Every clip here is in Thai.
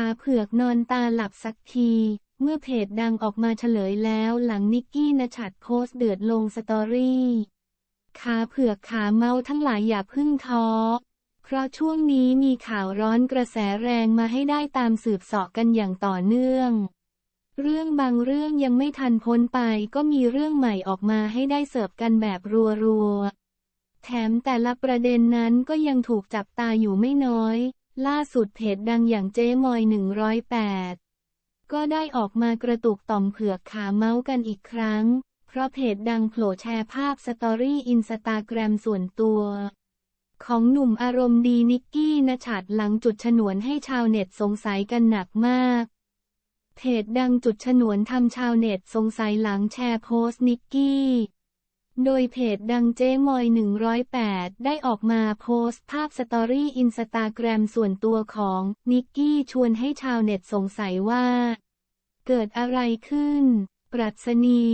ขาเผือกนอนตาหลับสักที เมื่อเพจดังออกมาเฉลยแล้วหลังนิกกี้นชัดโพสเดือดลงสตอรี่ขาเผือกขาเมาทั้งหลายอย่าพึ่งท้อ เพราะช่วงนี้มีข่าวร้อนกระแสแรงมาให้ได้ตามสืบสาะกันอย่างต่อเนื่อง เรื่องบางเรื่องยังไม่ทันพ้นไปก็มีเรื่องใหม่ออกมาให้ได้เสิร์ฟกันแบบรัวๆ แถมแต่ละประเด็นนั้นก็ยังถูกจับตาอยู่ไม่น้อย ล่าสุดเพจดังอย่างเจ๊มอย 108 ก็ได้ออกมากระตุกต่อมเผือกขาเมาส์กันอีกครั้ง เพราะเพจดังโผล่แชร์ภาพสตอรี่อินสตาแกรมส่วนตัว ของหนุ่มอารมณ์ดีนิกกี้นชัดหลังจุดฉนวนให้ชาวเน็ตสงสัยกันหนักมาก เพจดังจุดฉนวนทำชาวเน็ตสงสัยหลังแชร์โพสต์นิกกี้ โดยเพจดังเจ๊มอย 108 ได้ออกมาโพสต์ภาพสตอรี่อินสตาแกรมส่วนตัวของนิกกี้ชวนให้ชาวเน็ตสงสัยว่า เกิดอะไรขึ้น ปรัชนี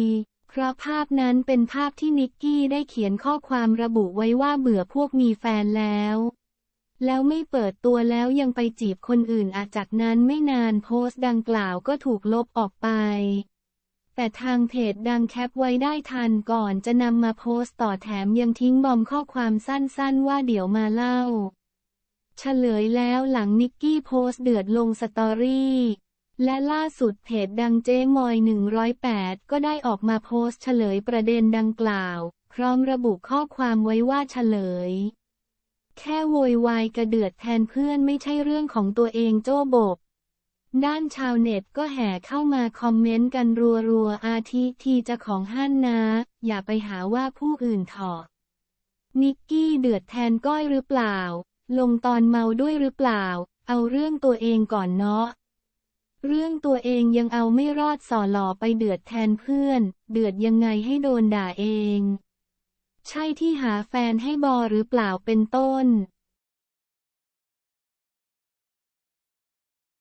เพราะภาพนั้นเป็นภาพที่นิกกี้ได้เขียนข้อความระบุไว้ว่าเบื่อพวกมีแฟนแล้ว แล้วไม่เปิดตัวแล้วยังไปจีบคนอื่นอาจจากนั้นไม่นานโพสต์ดังกล่าวก็ถูกลบออกไป แต่ทางเพจดังแคปไว้ได้ทันก่อนจะนำมาโพสต์ต่อแถมยังทิ้งบอมข้อความสั้นๆ ว่าเดี๋ยวมาเล่า เฉลยแล้วหลังนิกกี้โพสต์เดือดลงสตอรี่และล่าสุดเพจดังเจ๊มอย 108 ก็ได้ออกมาโพสต์เฉลยประเด็นดังกล่าว พร้อมระบุข้อความไว้ว่าเฉลย แค่โวยวายกระเดือดแทนเพื่อนไม่ใช่เรื่องของตัวเองโจ้บก ด้านชาวเน็ตก็แห่เข้ามาคอมเมนต์กันรัวๆ อาทิทีจะของฮั่นนะ อย่าไปหาว่าผู้อื่นถอดนิกกี้เดือดแทนก้อยหรือเปล่า ลงตอนเมาด้วยหรือเปล่า เอาเรื่องตัวเองก่อนเนาะ เรื่องตัวเองยังเอาไม่รอดส่อหล่อไปเดือดแทนเพื่อน เดือดยังไงให้โดนด่าเอง ใช่ที่หาแฟนให้บอหรือเปล่าเป็นต้น